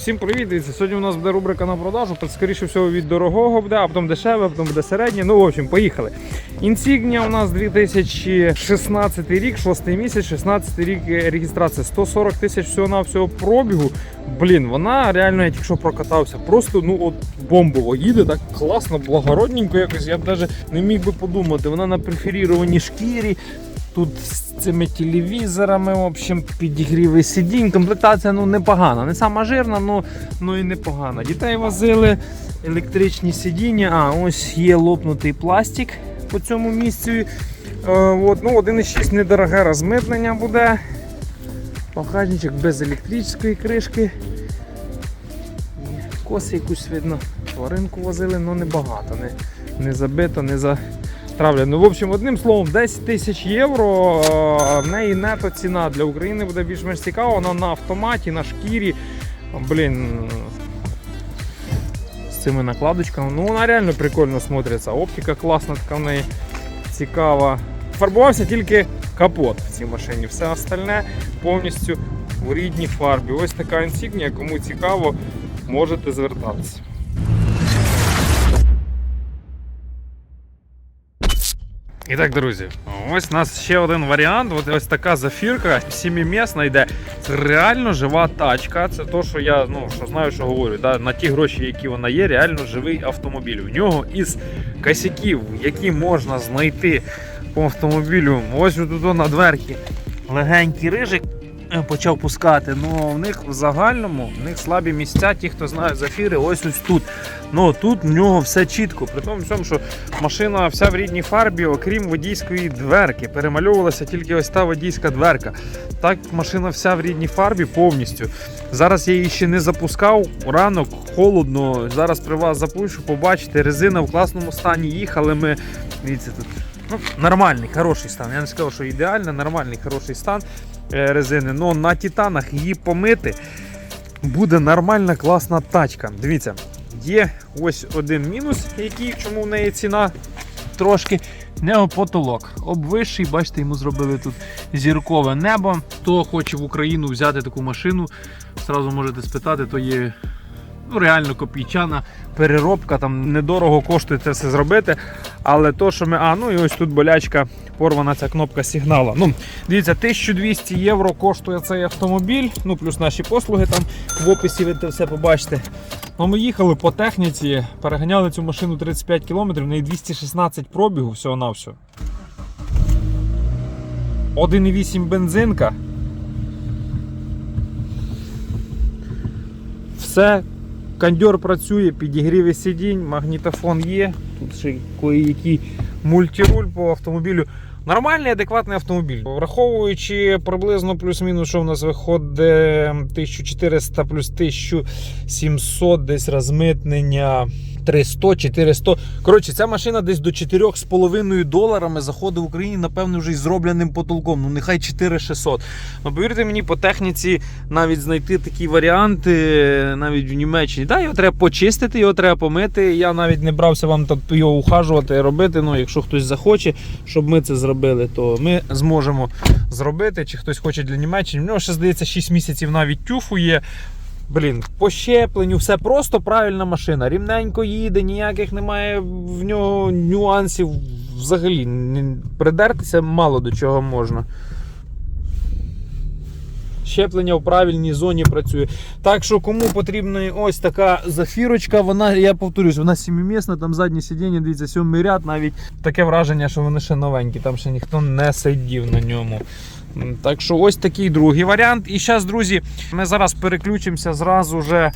Всім привіт! Дивіться, сьогодні у нас буде рубрика на продажу. Скоріше всього від дорогого буде, а потім дешеве, а потім буде середнє. Ну, в общем, поїхали. Інсігнія у нас 2016 рік, 6 місяць, 16 рік реєстрація. 140 тисяч всього на всього пробігу. Блін, вона реально, я тільки що прокатався. Просто ну от бомбово їде, так класно, благородненько якось. Я б навіть не міг би подумати. Вона на преферірованій шкірі. Тут з цими телевізорами, в общем, підігріви сидінь. Комплектація ну, непогана. Не сама жирна, ну, ну і непогана. Дітей возили, електричні сидіння. А, ось є лопнутий пластик по цьому місцю. Е, от, ну, 1,6 недороге розмитнення буде. Багажничок без електричної кришки. Коси якусь видно. Тваринку возили, але небагато. Не, не забито, не за. Травля. Ну, в общем, одним словом, 10 тисяч євро. е, В неї нето ціна для України буде більш-менш цікава. Вона на автоматі, на шкірі. Блін. З цими накладочками. Ну, вона реально прикольно смотриться. Оптика класна, така в неї цікава. Фарбувався тільки капот в цій машині. Все остальне повністю у рідній фарбі. Ось така інсігнія. Кому цікаво, можете звертатися. І так, друзі, ось у нас ще один варіант. От ось така зафірка, сімімісна йде. Це реально жива тачка. Це то, що я ну, що знаю, що говорю. Да? На ті гроші, які вона є, реально живий автомобіль. У нього із косяків, які можна знайти по автомобілю, ось тут на дверці легенький рижик почав пускати. Ну в них в загальному в них слабі місця. Ті, хто знає зафіри, ось ось тут. Ну тут в нього все чітко. При тому всьому, що машина вся в рідній фарбі, окрім водійської дверки. Перемальовувалася тільки ось та водійська дверка. Так, машина вся в рідній фарбі повністю. Зараз я її ще не запускав. Ранок холодно. Зараз при вас запущу, побачите, резина в класному стані. Їхали ми. Дивіться тут. Ну, нормальний, хороший стан. Я не сказав, що ідеально, нормальний, хороший стан е, резини. Ну на титанах її помити буде нормальна, класна тачка. Дивіться, є ось один мінус, який чому в неї ціна трошки. В нього потолок обвищий, бачите, йому зробили тут зіркове небо. Хто хоче в Україну взяти таку машину, зразу можете спитати, то є ну, реально копійчана переробка, там недорого коштує це все зробити. Але то, що ми. А, ну і ось тут болячка, порвана ця кнопка сигнала. Ну, дивіться, 1200 євро коштує цей автомобіль, ну плюс наші послуги там в описі ви це все побачите. Ну, ми їхали по техніці, переганяли цю машину 35 км, в неї 216 пробігу всього-навсього. 1,8 бензинка. Все, кондьор працює, підігріві сидінь, магнітофон є. Тут ще кої-який мультируль по автомобілю. Нормальний, адекватний автомобіль. Враховуючи приблизно плюс-мінус, що в нас виходить 1400 плюс 1700 десь розмитнення. 300, 400. Коротше, ця машина десь до 4,5 доларами заходить в Україні, напевно, вже із зробленим потолком. Ну, нехай 4600. Ну, повірте мені, по техніці навіть знайти такі варіанти, навіть в Німеччині. Да, його треба почистити, його треба помити. Я навіть не брався вам тут його ухажувати і робити. Ну, якщо хтось захоче, щоб ми це зробили, то ми зможемо зробити. Чи хтось хоче для Німеччини. В нього ще здається 6 місяців навіть тюфу є. Блін, по щепленню, все просто правильна машина. Рівненько їде, ніяких немає в нього нюансів. Взагалі, придертися мало до чого можна. Щеплення в правильній зоні працює. Так що кому потрібна ось така зафірочка, вона, я повторюсь, вона сімимісна, там заднє сидіння, дивіться, сьомий ряд, навіть таке враження, що вони ще новенькі, там ще ніхто не сидів на ньому. Так що ось такий другий варіант. І зараз, друзі, ми зараз переключимося зразу же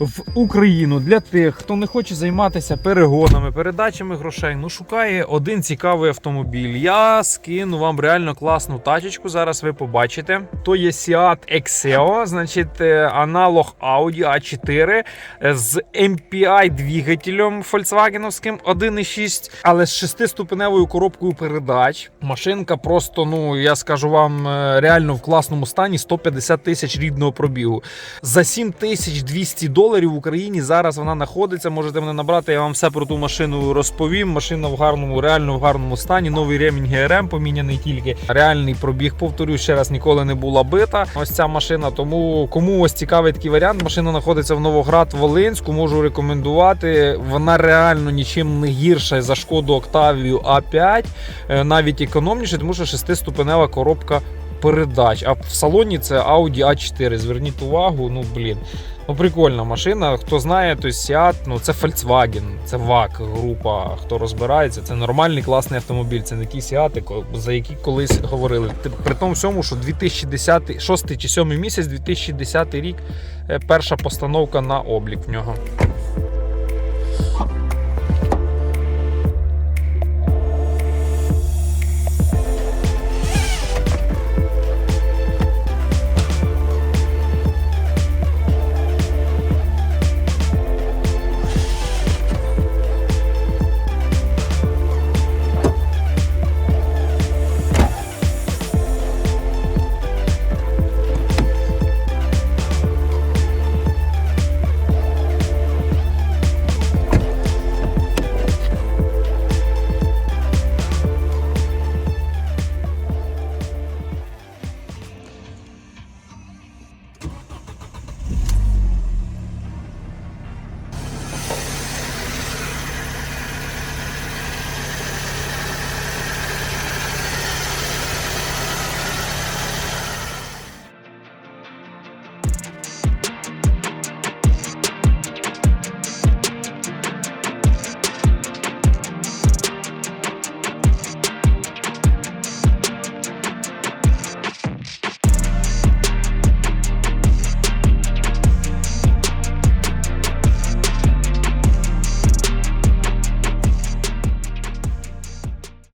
в Україну для тих, хто не хоче займатися перегонами, передачами грошей. Ну, шукає один цікавий автомобіль. Я скину вам реально класну тачечку. Зараз ви побачите. То є Seat Exeo, значить, е, аналог Audi A4 е, з MPI двигателем Volkswagenівським 1.6, але з шестиступеневою коробкою передач. Машинка просто, ну я скажу вам, е, реально в класному стані 150 тисяч рідного пробігу. За 7200 доларів доларів в Україні. Зараз вона знаходиться. Можете мене набрати. Я вам все про ту машину розповім. Машина в гарному, реально в гарному стані. Новий ремінь ГРМ поміняний тільки. Реальний пробіг, повторюю ще раз, ніколи не була бита. Ось ця машина. Тому кому ось цікавий такий варіант. Машина знаходиться в Новоград Волинську. Можу рекомендувати. Вона реально нічим не гірша за шкоду Октавію А5, е, навіть економніше, тому що шестиступенева коробка передач. А в салоні це Audi A4. Зверніть увагу, ну блін. Ну, прикольна машина. Хто знає, то Seat, ну це Volkswagen, це VAG група. Хто розбирається, це нормальний класний автомобіль. Це не ті ко- за які колись говорили. При тому всьому, що 2010, 6 чи 7 місяць, 2010 рік, е, перша постановка на облік в нього.